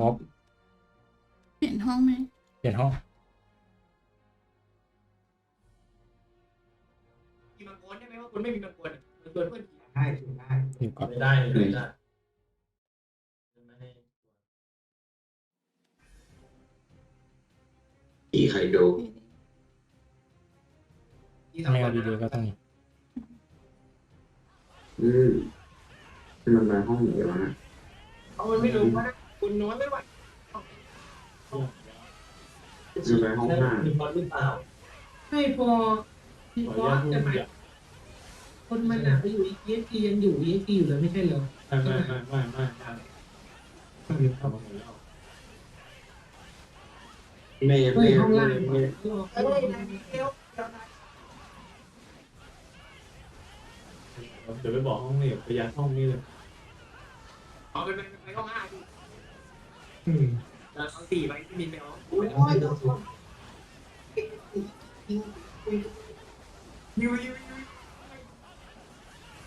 มอบเปลี่ยนห้องไหมเปลี่ยนห้องมีมังกรได้ไหมว่าคุณไม่มีมังกรมังกรเพื่อนผีได้ได้อยู่ก่อนไม่ได้ไม่ได้ไม่ให้อีไคโดที่สองแมควนดีๆก็ต้องมีอืมมันมาห้องไหนวะเขามันไม่รู้ว่า คุณน้อยไม่ไหวมันไปห้องห้ามีบอลหรือเปล่าไม่พอพี่ขอฟออนุญาสตพูดแต่หมายอย่างคนมันอะไปอยู่ EXP ยังอยู่ EXP อยู่เลยไม่ใช่เหรอไม่ไม่ไม่ไม่ไม่ไม่ไม่ทำมาหมดแล้วเมย์เฮ้เมยย์ห้องล่างเมย์เฮ้ยนายเดียวเดียวนายเดี๋ยวไปบอกห้องนี้ไปยัดห้องนี้เลยเอาเป็นไปห้องห้าดิ อืมแล้วเอาสี่ไปที่มีไปเอาโอ้ยยิวยิวยิว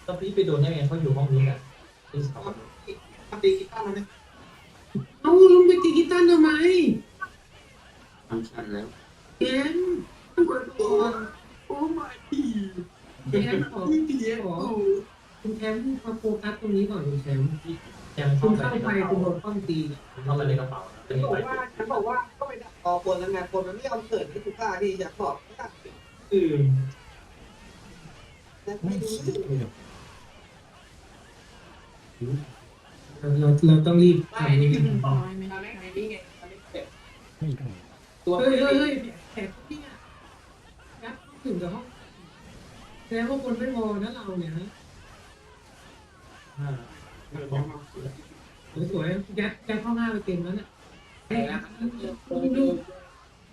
ตอนพี่ไปโดนได้ไงเขาอยู่ห้องนี้อะที่สองทำตีกีตาร์แล้วเนี่ยเอ้าลุงไปตีกีตาร์ทำไมทำชันแล้วแกมต้องกดตัวโอ้ไม่พีแกมขอพี่พีเอขอคุณแชมป์มาโฟกัสตรงนี้ก่อนคุณแชมป์ ยังคุณเข้าไปคุณโดนป้อมตีเข้าไปในกระเป๋าจะฉันมีบอกว่าฉันบอกว่าก็ไปดักคอคนแล้วไงคนมันไม่ยอมเกิดให้กูกล้าที่อยากบอกอืมไม่รู้เราเราเราต้องรีบไม่ทำนี่นี่คือตอนตอนแรกในนี่ไงตอนนี้เสร็จไม่ได้ตัวเฮ้ยเฮ้ยเฮ้ยแขกที่เนี่ยยัดถึงกับห้องแสดงว่าคนไม่พอนะเราเนี่ยนะห้าไม่บอก สวยๆยัดยัดห้องห้าไปเต็มแล้วเนี่ยดู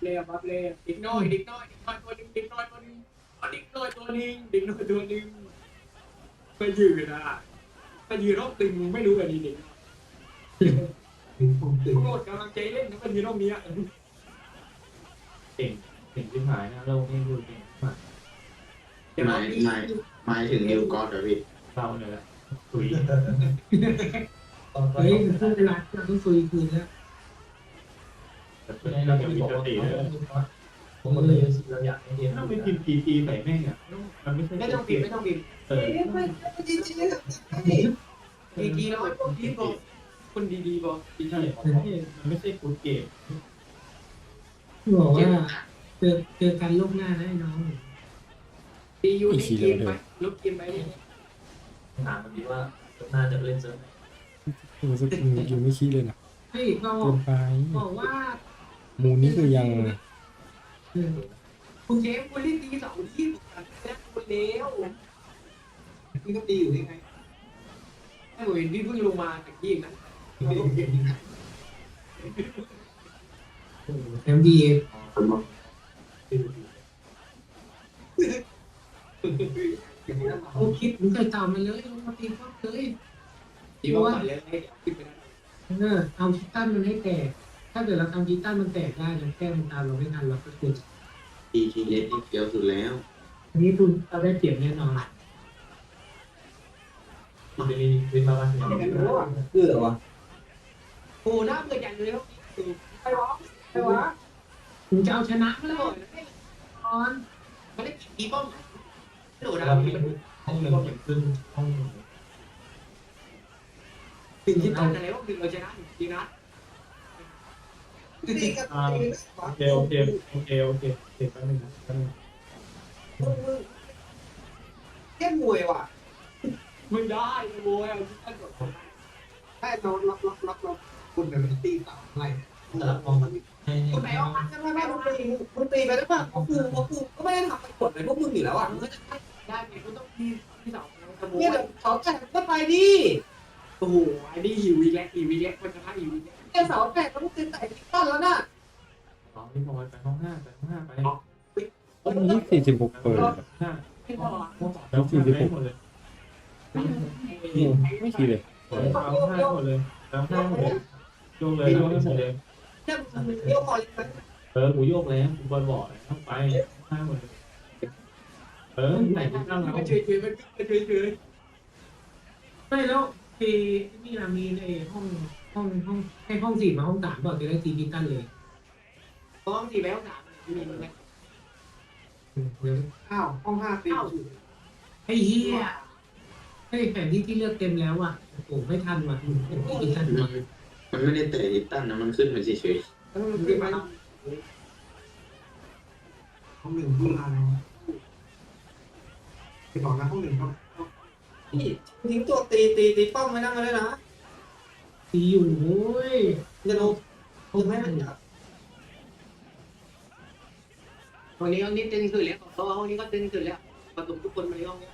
เลี้ยบับเลี้ยดิกน้อยดิกน้อยดิกน้อยตัวนึงดิกน้อยตัวนึงดิกน้อยตัวนึงดิกน้อยตัวนึงไปยืนอะไปยืนรอบตึงไม่รู้แบบนี้ด็กห้องตึกโคตรกำลังใจเล่นนะไปยืนรอบนี้เก่งเก่งที่หายนะเราไม่รู้เก่งมากจะมาดีหมายถึงนิวกอร์ดเหรอพี่เราเนี่ยแหละ ถุยเฮ้ยมันพูดเวลาเราต้องซุยคืนแล้วแต่เพื่อนเราจะมีสติเลยผมก็เลยเราอยากให้เรียนถ้าไม่พิมพ์พีพีใส่แม่งอะมันไม่ใช่ไม่ต้องปิดไม่ต้องปิดเออจริงจริงดีดีแล้วคนดีบอกคนดีดีบอกที่ใช่มันไม่ใช่กูเกมบอกว่าเจอเจอกันโลกหน้านะไอ้น้องดีอยู่ในเกมไหมลุกเกมไหม ถามมันดีว่าน่าจะเล่นเซิร์ฟไหนรู้สึกอยู่ไม่คิดเลยนะเฮ้ยก็เกินไปบอกว่ามูนี่คือยังเออคุณเชฟคุณเล่นดีสองที่ผมนะคุณเลี้ยวนี่ก็ดีอยู่ยังไงไอ้ผมเห็นพี่เพิ่งลงมาจากยี่นะแอมดีผม บอกโอ้คิดมึงเคยตามมันเลยลงมาตีป้อมเลยดีมากเลยขึ้นไปได้เออเอาคิตตันมันให้แตก ถ้าเกิดเราทำคิตตันมันแตกได้เราแก้มันตามเราไม่ทันเราก็ควรทีทีเอสนี่เฟี้ยวสุดแล้ว อันนี้คุณเราได้เปรียบแน่นอนมันจะมีวินมาบ้างอย่างนี้เบื่อวะโอ้น่าเบื่ออย่างเลยครับไปวะไปวะถึงจะเอาชนะไม่ไม่ได้ได้ตอนมันได้กี่ป้อมโดดเราดาวที่มันห้องหนึ่งอย่างขึ้นห้องถึงที่ตั้งอะไรว่าคือเราชนะจริงนะอ่าโอเคโอเคโอเคโอเคโอเคแป๊บนึงนะแป๊บนึงแค่มวยว่ะไม่ได้มวยเอาที่ตั้งกดแค่เราล็อกล็อกล็อกล็อกคุณเป็นตีต่ออะไรแต่ละห้องมันให้คนไหนออกมาใช่ไหมแม่มึงตีมึงตีไปหรือเปล่าเพราะกูเพราะกูก็ไม่ได้ทำไปกดเลยพวกมึงอยู่แล้วอะมึงก็จะ ได้ไงกูต้องที่ที่สองขโมยเนี่ยเสาแตกก็ไปดิโอ้โหไอ้นี่หิวอีกแล้วหิวอีกแล้วมันจะให้หิวอีกแล้วเนี่ยเสาแตกแล้วมึงตีแตกที่ต้นแล้วน่ะอ๋อนี่บอยไปห้องห้าไปห้องห้าไปวันนี้สี่สิบหกเปิดห้าไม่พอแล้วสี่สิบหกเลยไม่คิดเลยเอาห้าหมดเลยแล้วห้าหมดเลยโยกเลยโยกให้าหมดเลยเนี่ยมึงเลี้ยวคอเลยมันเออกูโยกแล้วกูบอลบอกแล้วไปห้าหมดเลย เออไหนที่ตั้งเราไม่เฉยเฉยไม่เฉยเฉยไม่แล้วคือนี่นะมีในห้องห้องห้องให้ห้องสี่มาห้องสามก่อนจะได้ตีพิตันเลยห้องสี่แบลสามมีมั้ยเดี๋ยวอ้าวห้องห้าตีอยู่ไอ้เหี้ยไอ้แผนที่ที่เลือกเต็มแล้วอะโอ้โหไม่ทันว่ะตีพิตันมันมันไม่ได้เตะดิตั้นนะมันขึ้นมาเฉยแล้วมันขึ้นมาห้องหนึ่งห้องห้าแล้ว ไปต่อนะห้องหนึ่งครับนี่ทิ้งตัวตีตีตีป้อมไว้นั่งมาเลยนะตีอยู่โว้ยจะลงจะไม่มันจับวันนี้ห้องนี้ตึงสุดแล้วเพราะว่าห้องนี้ก็ตึงสุดแล้วประตูทุกคนมาในห้องนี้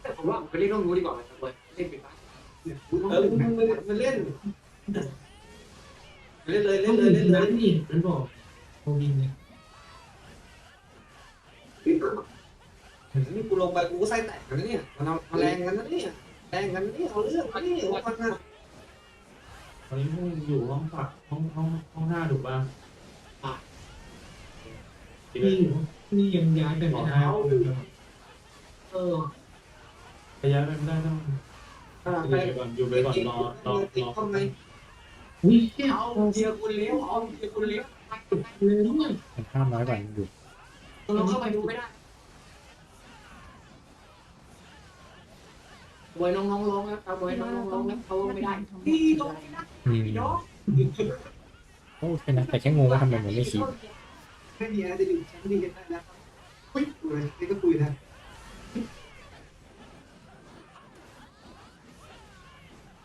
แต่ผมว่าผมไปเล่นห้องนู้นดีกว่าไหมครับเว้ยเล่นไปบ้างเนี่ยห้องเออหนึ่งมันมันมันเล่นเล่นเลยเล่ห้อนงเลยอื่เล่นนเลนั้ยนอีกมันบอกโอบินเนี่ย นี่กูลงไปกูก็ไส้แตกกันนะเนี่ยมันเอามาแรงกันนะเนี่ยแรงกันนี่เอาเรื่องกันนี่วันน่ะตอนนี้พวกมึงอยู่ห้องฝักห้องห้องห้องห้าถูกป่ะที่นี่นี่ยังย้ายไปบไม่อกได้ให้เออพยายามไปไม่ได้ต้องอ่าอไปยู่ไปก่อนอยู่ไปก่อนรอรอติดรอทำไมอุ้ยเชี่ยเอาเกียร์คุณเลี้ยวเอาเกียร์คุณเลี้ยวเลยเนี่ยมันห้ามน้อยกว่าอยู่เราเข้าไปดูไม่ได้ บอยน้องๆร้องแล้วเอาบอยน้องๆร้องแล้วเขาไม่ได้พี่ต้องไม่ได้อืมพี่น้องโอ้ใช่นะแต่แค่งงว่าทำไมมันไม่คิดไม่มีอะไรจะอยู่ชั้นดีกันได้แล้วคุยคุยนี่ก็คุยนะ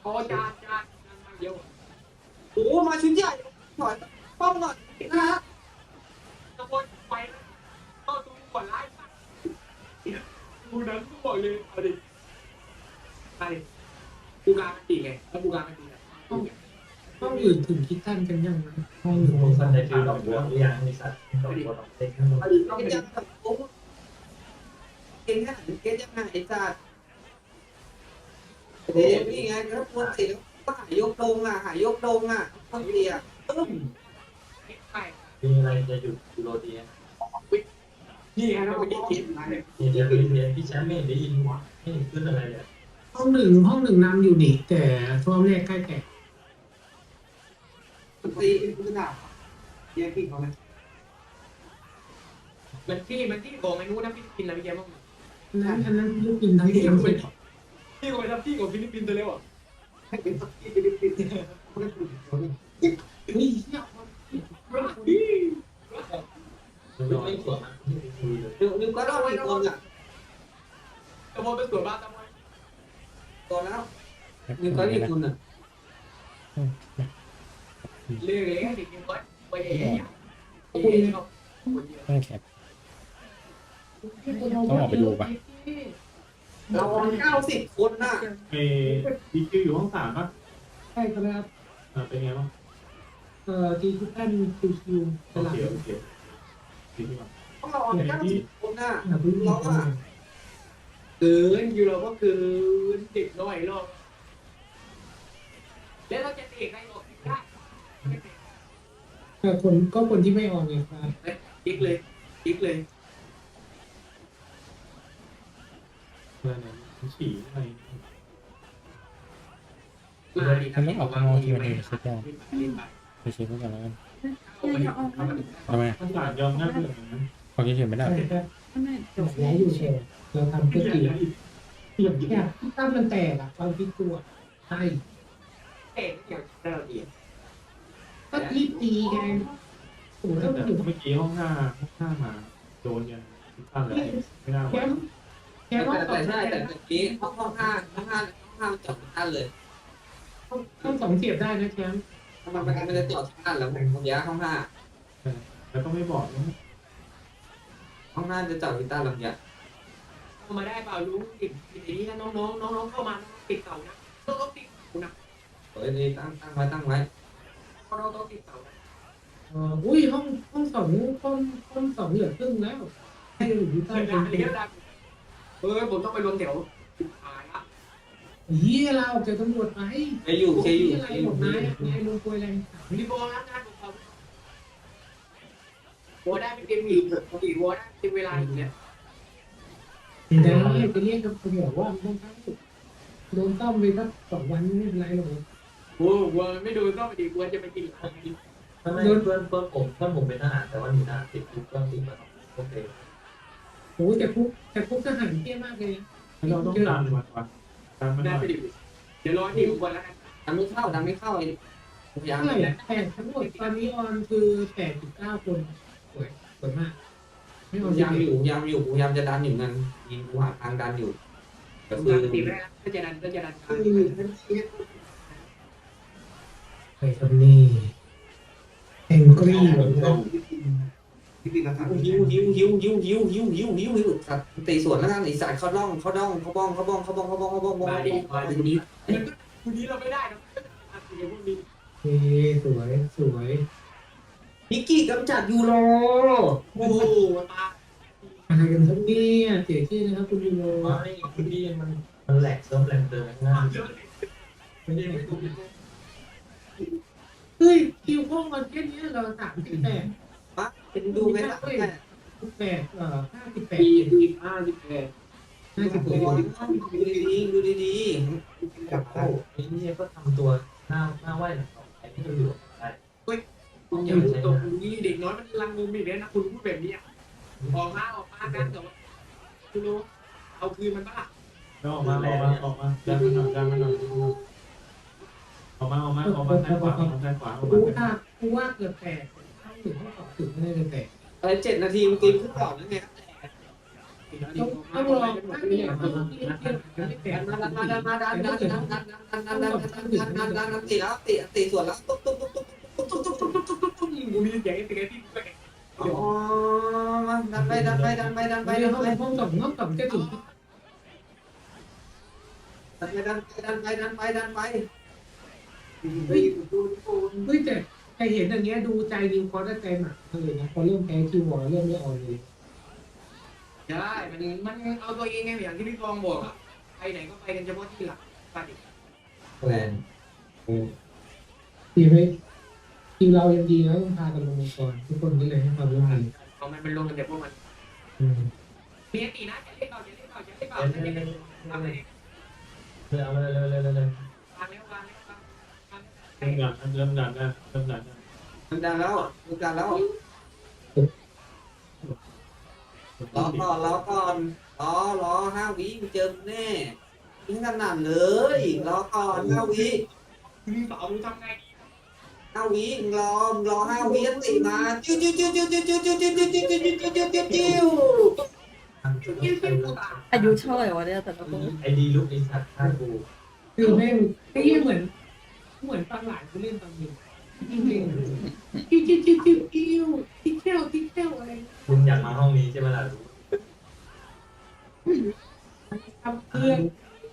พอจานจานมาเดียวโอ้มาชิ้นใหญ่ถอยป้อมก่อนนะฮะตะโกนไปก็ดูก่อนไล่ดูนั้นก็บอกเลยเอาดิ ไปกูการตีไงแล้วกูการตีไงห้องอื่นถึงคิดตันกันยังนะห้องหนึ่งมึงสันใจฟิลดอกบัวหรือยังไอ้สัตว์ดอกบัวดอกเล็กเอาดิเก็ตยังกับโอ้เก่งขนาดนี้เก็ตยังไงไอ้สัตว์เอ๊ะนี่ไงแล้วควรเสียก็หายกดงอะหายกดงอะต้องเสียตึ้มใช่มีอะไรจะหยุดยูโรดีนี่ไงเราไม่ได้คิดอะไรมีเดียวเรียนพี่แชมป์ไม่ได้ยินไม่ขึ้นอะไรเลย ห้องหนึ่งห้องหนึ่งนำอยู่นี่ แต่ช่วงแรกใกล้แก่ตีเป็นกระดาษเยี่ยพี่เขาเลยมันพี่มันที่บอกไม่รู้นะพี่กินอะไรเยอะมากอันนั้นอันนั้นลูกกินทั้งเกมเลยพี่ก็ไปทำพี่กับฟิลิปปินส์ตัวเร็วอะให้เป็นสักที่ฟิลิปปินส์เขาได้คุยเขาเนี่ยเฮ้ยเชี่ยมึงนอนสวนนะคุยเลยนึกนึกก็ต้องไปตัวอะตะโมเป็นตัวบ้าตะโม ตัวแล้วนึกก็อีกคนอะเรื่องเล็กๆนึกก็ไปใหญ่ๆคนเดียวคนเดียวต้องแคปต้องออกไปดูปะเราเก้าสิบคนน่ะเอดีคิวอยู่ห้องสามป่ะใช่ครับเป็นไงบ้างเอ่อทีคิดตันคิวคิวตโอลาดเคโอเคดีที่ว่าต้องเราเก้าสิบคนน่ะอะเพิ่งรู้ว่าเกินอยู่เราก็คือเด็กน้อยหรอกแล้วเราจะเด็กได้หรอกได้แต่คนก็คนที่ไม่ออกไงครับจิ๊กเลยจิ๊กเลยเพื่อนเนี่ยฉี่อะไรมาดิมันต้องออกข้างนอกที่มันเองสักอย่างไปเช็คไว้ก่อนแล้วกันจะออกมาทำไมภาษายอมง่ายเลยนะพอเฉยๆไม่ได้ใช่ครับทำ ไมแต่แล้อยู่แชร์เราทำก็ที่ตีไหนอย่างแค่ตั้งมันแตกอะความคิดตัวใช่เด็กอย่างเราดีก็รีบตีไงโอ้โหถ้าแต่อยู่เมื่อกี้ห้องห้าห้องห้ามาโดนกันตั้งเลยไม่น่าไหวแค่แค่แต่ว่าแต่ใช่แต่เมื่อกี้ห้องห้องห้าห้องห้าห้องห้าจอดท่านเลยต้องสองเสียบได้นะแชมป์ทำไมมันมันจะจอดท่านแล้วผมย้ายห้องห้าแล้วก็ไม่บอกนะ ห้องห้าจะจอดที่ใต้ลำยาเข้ามาได้เปล่าลุงติดติดนี้นะน้องน้องน้องน้องเข้ามาติดเสานะต้องต้องติดเสานะเฮ้ยนี่ตั้งตั้งไว้ตั้งไว้น้องต้องติดเสานะเอ่ออุ้ยห้องห้องสองห้องห้องสองเหลือครึ่งแล้ว ให้อยู่ที่เอใต้อเป็นเลี้ยวดังเฮ้ยผมต้องไปรวมแถวหายละเฮียเราเจอตำรวจไหมเคยอยู่เคยอยู่อะไรเคยอขยู่องนายอะนายลงคุยอะไร มีบอลนะ งานของเขาบอลได้เป็นเกมอีกอีกบอลได้เป็นเวลาอีกเนี่ยแต่เราจะเรียกกับตำรวจว่ามันต้องเข้าโดนต้อมไปสักสองวันไม่เป็นไรหรอกโอ้โหไม่ดูก็ไปดีกว่าจะไปกินอะไรถ้าไม่เพื่อนเพื่อนผมเพื่อนผมเป็นทหารแต่ว่าหนีทหารติดคุกก็ติดมาโอเคโอ้แต่คุกแต่คุกทหารเที่ยมากเลยเราต้องตามมาก่อนตามมาได้ก่อนไปดิเดี๋ยวรอที่อุบลแล้วกันดังไม่เข้าดังไม่เข้าไอ้ยังเท่าไหร่แหละแต่ทั้งหมดตอนนี้ออนคือแปดสิบเก้าคน สวยสวยมากไม่ออนยามอยู่ยามอยู่พยายามจะดันอยู่นั่นยิงกูหาทางดันอยู่ก็คือตีแรกก็จะดันก็จะดันคือมันเงี้ยไปทำนี่แองกรีที่ปีละครั้งหิวหิวหิวหิวหิวหิวหิวหิวหิวสัตว์ตีสวนแล้วกันไอ้สัตว์เขาด่องเขาด่องเขาบ้องเขาบ้องเขาบ้องเขาบ้องเขาบ้องบ้องบ้องทีนี้ทีนี้เราไม่ได้นะพวกนี้เฮ้สวยสวย มิกกี้กำจัดยูโรโอ้โหตาอะไรกันครับเนี่ยเสียชื่อนะครับคุณยูโรไม่คุณพี่มันมันแหลกเซิร์ฟแหลกเดินง่ายไม่ได้ไม่ถูกเฮ้ยคิวพวกมันแค่นี้เราสามสิบแปดปะเป็นดูไหมล่ะแปดเอ่อห้าสิบแปดปีปีห้าสิบแปดห้าสิบดูแปดดีๆดูดีกับโอ้ไอ้นี่ก็ทำตัวหน้าหน้าไหวหลังไอ้ที่เราอยู่ได้ๆ คุณอย่าพูดตรงนี้เด็กน้อยมันลังงมอีกแล้วนะคุณพูดแบบนี้ออกมาออกมากันแต่ว่าคุณรู้เอาคืนมันปะล่ะออกมาออกมาออกมาดันมันหน่อยดันมันหน่อยออกมาออกมาออกมาซ้ายขวาออกมาซ้ายขวาออกกูมาว่ากูว่าเกือบแปดเข้าถึงเข้าสอบถึงไม่ได้เลยแปดอะไรเจ็ดนาทีมันตีขึ้นก่อนนั่นไงต้องต้องรอถ้ามีอย่างนี้ไม่แปดดันมาดันมาดันมาดันดันดันดันดันดันดันดันดันดันดันตีแล้วตีตีส่วนแล้วตุ๊บตุ๊บตุ๊บตุ๊บตุ๊บตุ๊บตุ๊บตุ๊บตุ๊บตุ๊บตุ๊บ กูมีเสียงเสียงที่แปลกอ๋อดันไปดันไปดันไปดันไปดันไปดันห้องไปห้องสองห้องสองจะถึงดันไปดันไปดันไปดันไปดันไปเฮ้ยเฮ้ยแต่ใครเห็นอย่างเงี้ยดูใจดิวคอร์ดใจหนักเลยนะพอเริ่มแพ้คิวบอลเริ่มไม่ออนเลยใช่มันมันเอาตัวเองไงอย่างที่พี่กองบอกอะไปดันไหนก็ไปกันเฉพาะที่หลักปฏิแรงดีไหม ทีมเรายังดีนะต้องพากันลงก่อนทุกคนก็เลยให้ความร่วมมือเอามันเป็นลงกันแต่พวกมันอืมมีตีนะจะเล่นเปล่าจะเล่นเปล่าจะเล่นเปล่าเร็วจะเร็เล่วนเปล่าทำเลยเร็วเร็วเร็วเร็วเร็ววางแล้ววางแล้ววางเริ่มดันเริ่มดันนะเริ่มดันนะมันดันแล้วมันดันแล้วรอก่อนรอก่อนรอรอห้าวิเจอแน่ทิ้งกันหนันเลยรอก่อนห้าวิมึงสองมึงทำไง ห้าวิมึงรอมึงรอห้าวิติมาจิ้วจิ้วจิ้วจิ้วจิ้วจิ้วจิ้วจิ้วจิ้วจิ้วจิ้วจิ้วจิ้วจิ้วจิ้วอายุเท่าไหร่วะเนี่ยแต่ละคนไอดีลุกไอสัตว์ฆ่ากูคือแม่งไอ้เหมือนเหมือนตอนหลานกูเล่นตอนเด็กจริงๆจิ้วจิ้วจิ้วจิ้วจิ้วติ๊กเที่ยวติ๊กเที่ยวอะไรคุณอยากมาห้องนี้ใช่ไหมล่ะทำเพื่อน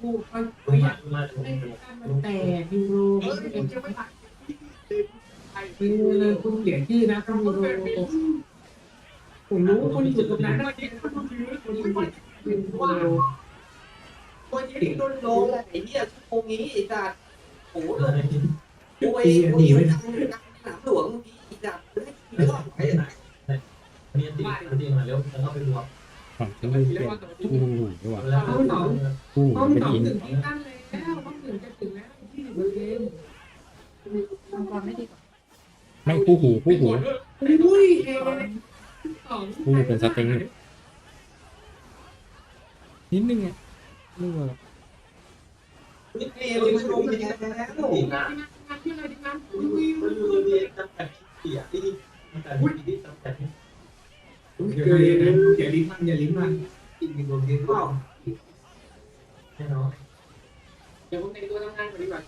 กูเขาอยากมาคุณให้มันแตกยูโร คือเลยคุณเขียนชื่อนะคุณยูโรผมรู้คุณอยู่ตรงนั้นนะคุณอยู่เป็นยูโรตัวนี้โดนโดนไอ้เหี้ยชั่วโมงนี้ไอ้สัตว์โอ้โหเลยโอ้ยโอ้ยดังดังสนามหลวงไอ้สัตว์ไม่รอดไอ้นี่ตีตีมาเร็วแล้วก็ไปรวมฝั่งที่ไม่เป็นคู่หูดีกว่าแล้วคู่หูห้องเป็นสองอินถึงที่ตั้งแล้วห้องหนึ่งจะถึงแล้วที่หนึ่งเปอร์เซ็นต์มังกรไม่ดีกว่า ไม่คู่หูคู่หูอุ้ยเอวคู่หูเป็นสติงนิดนึงอะนึกว่าเอวมันลงไปแล้วนะอย่าลิ้นมันอย่าลิ้นมันอีกหนึ่งดวงเดียวแน่นอนเดี๋ยวผมแต่งตัวทำงานก่อนดีกว่า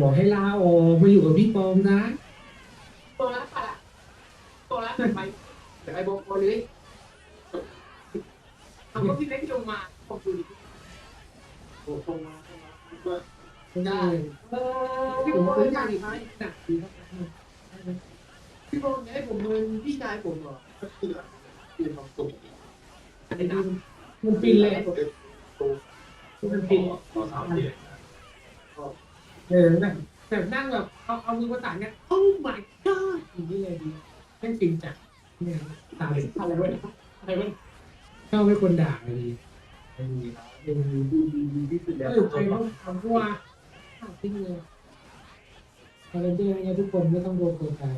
บอกให้ลาออกมาอยู่กับพี่ปอมนะตัวล่าค่ะตัวล่าไปแต่ไอ้บอกบอลเลยทำก็พี่เล็กลงมาขอบคุณโอ้ลงมาได้พี่ผมเป็นการอีกหมพี่บอลเนี่ยผมเป็นพี่ชายผมเหรอมันฟินเลยมันฟิน เดือนเออแบบแบบนั่งแบบเอาเอามือประสานกันโอ้ my god อย่างนี้เลยดีแม่งฟินจัดเนี่ยตายอะไรวะอะไรวะชอบให้คนด่าเลยดีไม่มีนะเป็นดีดีที่สุดแล้วเออใครต้องทำตัวทิ้งเลยคาเลนเดอร์เนี่ยทุกคนไม่ต้องโดนตัวตาย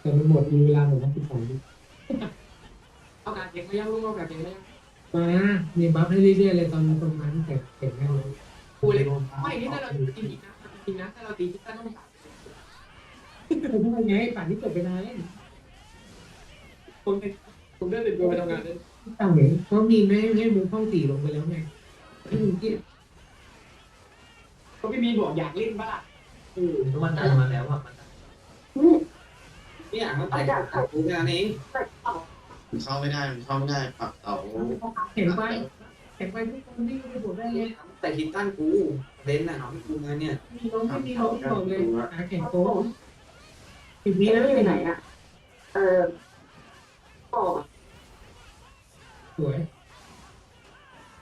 แต่มันหมดมีเวลาหมดแล้วสิบสองวิเอาการเด็กไม่ยังลูกเอาการเด็กไม่ยังมามีบัฟให้เรื่อยๆเลยตอนตรงนั้นแต่เก่งแน่เลยกูดเลยไม่นี่ถ้าเราจริงจริงนะ ริงนะถ้าเราตีที่ตั้งต้องสามผมทำไมไงป่านนี้จบไปนานแล้วคนเป็นผมเดินติดตัวไปทำงานเลยต่างเหมือนเขามีแม่ให้มึงห้องสี่ลงไปแล้วไงที่มึงเกียดเขาพี่มีบอกอยากเล่นบ้าเออมันดันมาแล้วอะมันเนี่ยมันต่กับกูงานเองเข้าไม่ได้เข้าไม่ได้ปรับเสาแข็งไปแข็งไปทุกคนวิ่ไปบวกได้เลย แต่คิดตั้นกูเล่นน่ะเอาให้กูงานเนี่ยมีน้องไม่มีน้องบอกเลยขาแข็งโตสิบวิแล้วอยู่ไหนอะ เออออกสวย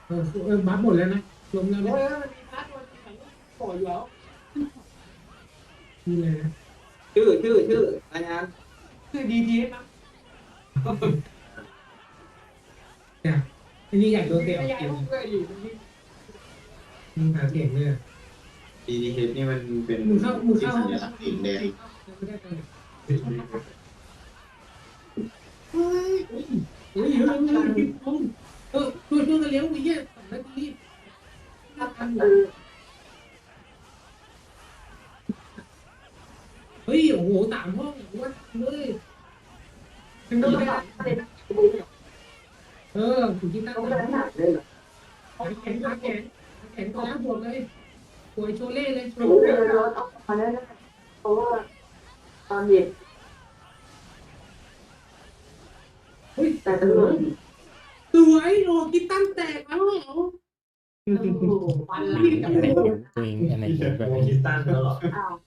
เออเออบัฟหมดแล้วนะรวมแล้วโอ้นะยมันมีพาร์ทตัวที่ไหนปล่อยอยู่แล้วมีเลยนะชื่อชื่อชื่อรายงานคือดีทีนะอันนี้อยากโดนเตะออกยายเกม ลูกเอ้ยอยู่ตรงนี้มีขาเก่งเลยดีดีเฮดนี่มันเป็นมึงเข้ามึงเข้าสัญลักษณ์สีแดงไม่ได้ไปเฮ้ยเฮ้ยเฮ้ยเฮ้ยเออช่วยช่วยกันเลี้ยงวิเยสองนาทีเฮ้ยโอ้โหสามห้องวัดเลยเป็นต้ต้องนไปไม้ทำอะไรนะเออถูกที่ตั้งต้องใจไปทำเลย เหรอแข็ งขาแข็งแข็งตัวบวกเลยสวยโชเล่เลยโชไม่เล่ได้รถออกมาแล้วนะเพราะว่าตอนเย็นเฮ้ยแต่ตำรวจสวยโอ้กินตั้งแตกแล้วเหรอวันละตัวเองอะไรแบบคิดตั้งแล้วหรออ้าว